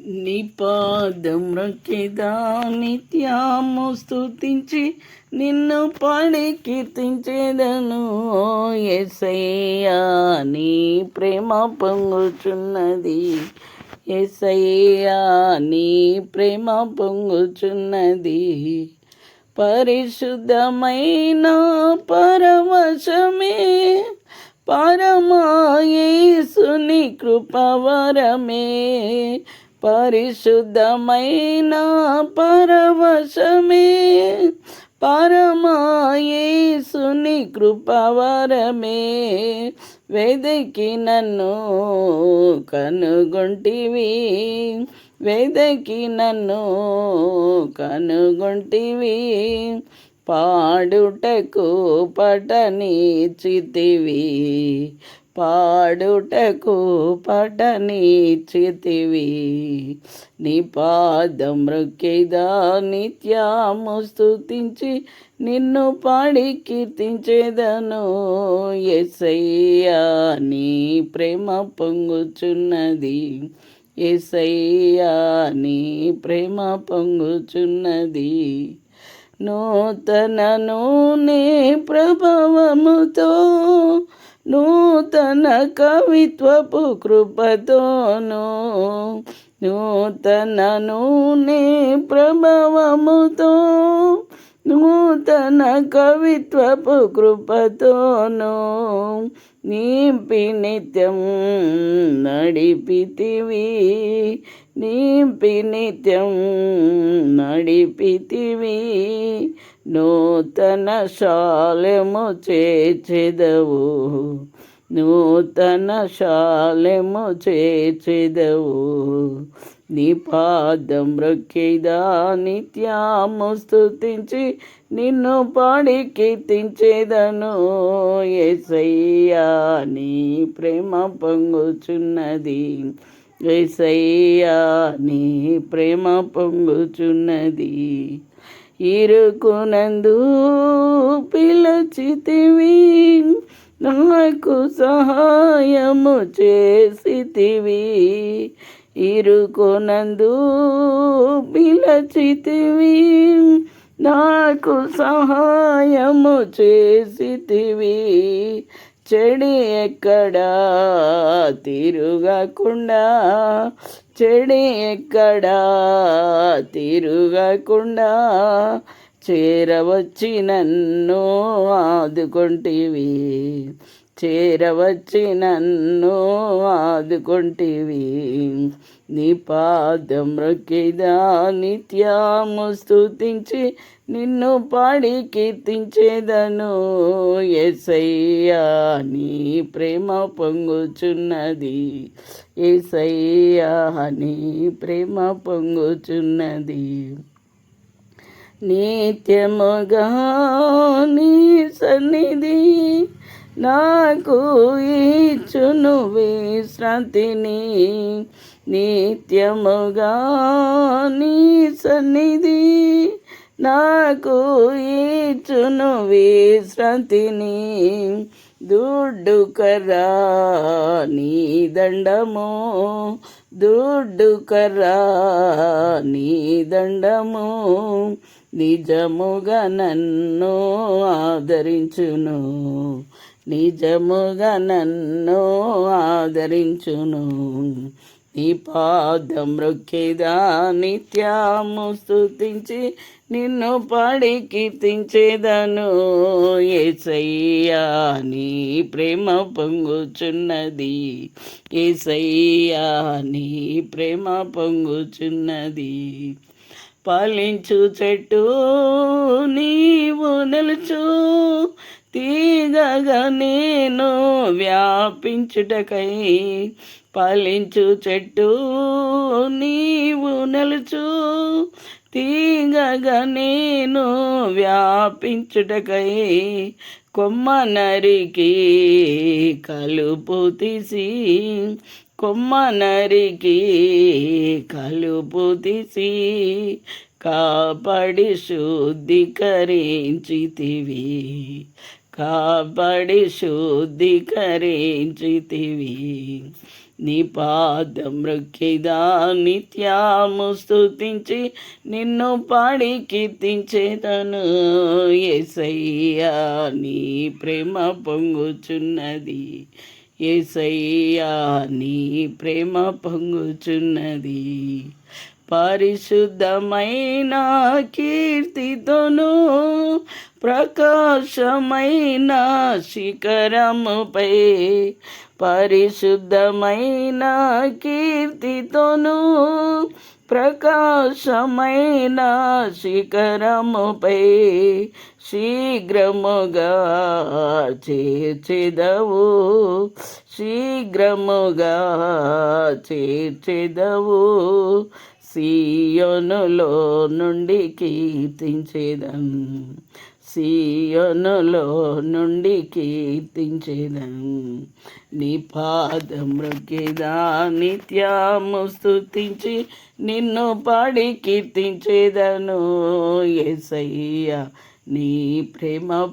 నిపాదం రక్షిదా నిత్యము స్థుతించి నిన్ను పాడి కీర్తించేదను ఎసయ్యా నీ ప్రేమ పొంగుచున్నది. ఎసయ్యా నీ ప్రేమ పొంగుచున్నది. పరిశుద్ధమైన పరవశమే పరమాయేసుని కృపవరమే పరిశుద్ధమైన పరవశమే పరమాయేసుని కృపవరమే. వెదకి నన్ను కనుగొంటివి వెదకి నన్ను కనుగొంటివి. పాడుటకు పటనీచితివి పాడుటకు పటనీచితివి నీ పాదం మృక్కిదా నిత్యము స్థుతించి నిన్ను పాడి కీర్తించేదను ఎసయ్యా నీ ప్రేమ పొంగుచున్నది ఎసయ్యా నీ ప్రేమ పొంగుచున్నది నూతన నూనె ప్రభావముతో నూతన కవిత్వపు కృపతోను నూతన నూనె ప్రభావముతో నూతన కవిత్వపు కృపతోను నింపి నిత్యం నడిపితివి నింపి నిత్యం నడిపితివి. నూతన శాలెము చేచెదవు నూతన శాలెము చేచెదవు నీ పాదం రొక్కిదా నిత్యాము స్థుతించి నిన్ను పాడి కీర్తించేదను. ఎసయ్యా నీ ప్రేమ పొంగుచున్నది. ఎసయ్యా నీ ప్రేమ పొంగుచున్నది. ఇరుకునందు పిలచితివి నాకు సహాయము చేసితివి. ఇరుకునందు పిలచితివి నాకు సహాయము చేసితివి. చెడి ఎక్కడా తిరుగకుండా చెడి ఎక్కడా? తిరుగకుండా చేరవచ్చి నన్ను ఆదుకొంటివి. చేరవచ్చి నన్ను ఆదుకొంటివి. నీ పాదం రొక్కిదా నిత్యము స్తుతించి నిన్ను పాడి కీర్తించేదను. ఎసయ్యా నీ ప్రేమ పొంగుచున్నది. ఎసయ్యా నీ ప్రేమ పొంగుచున్నది. నిత్యముగా నీ సన్నిధి నాకు ఇచ్చును విశ్రాంతిని నిత్యముగా నీ సన్నిధి. నాకు ఇచ్చును విశ్రాంతిని దుడ్డు కర్రా నీ దండము. దుడ్డు కర్రా నీ దండము. నిజముగా నన్ను ఆదరించును. నిజముగా నన్ను ఆదరించును. నీ పాదం రొక్కేదా నిత్యము స్థుతించి నిన్ను పాడి కీర్తించేదను. ఏసయ్యా నీ ప్రేమ పొంగుచున్నది. ఏసయ్యా నీ ప్రేమ పొంగుచున్నది. పాలించు చెట్టు నీవు నిలుచు తీగగా నేను వ్యాపించుటకై పాలించు చెట్టు నీవు నిలుచు. తీగగా నేను వ్యాపించుటకై కొమ్మ నరికి కలుపు తీసి కొమ్మ నరికి కలుపు తీసి కాపాడి శుద్ధీకరించితివి కాపాడి శుద్ధీకరించితివి. నీ పాదం మృక్కిదా నిత్యాము స్థుతించి నిన్ను పాడి కీర్తించేదను ఎసయ్యా నీ ప్రేమ పొంగుచున్నది. ఎసయ్యా నీ ప్రేమ పొంగుచున్నది. పరిశుద్ధమైన కీర్తితోను ప్రకాశమైన శిఖరముపై పరిశుద్ధమైన కీర్తితోను ప్రకాశమైన శిఖరముపై శీఘ్రముగా చేర్చెదవు. శీఘ్రముగా చేర్చెదవు. సీయోనులో నుండి కీర్తించేదం. సీయోనులో నుండి కీర్తించేదం. నీ పాదం మృగిదా నిత్యము నిన్ను పాడి కీర్తించేదను. ఎసయ్య నీ ప్రేమ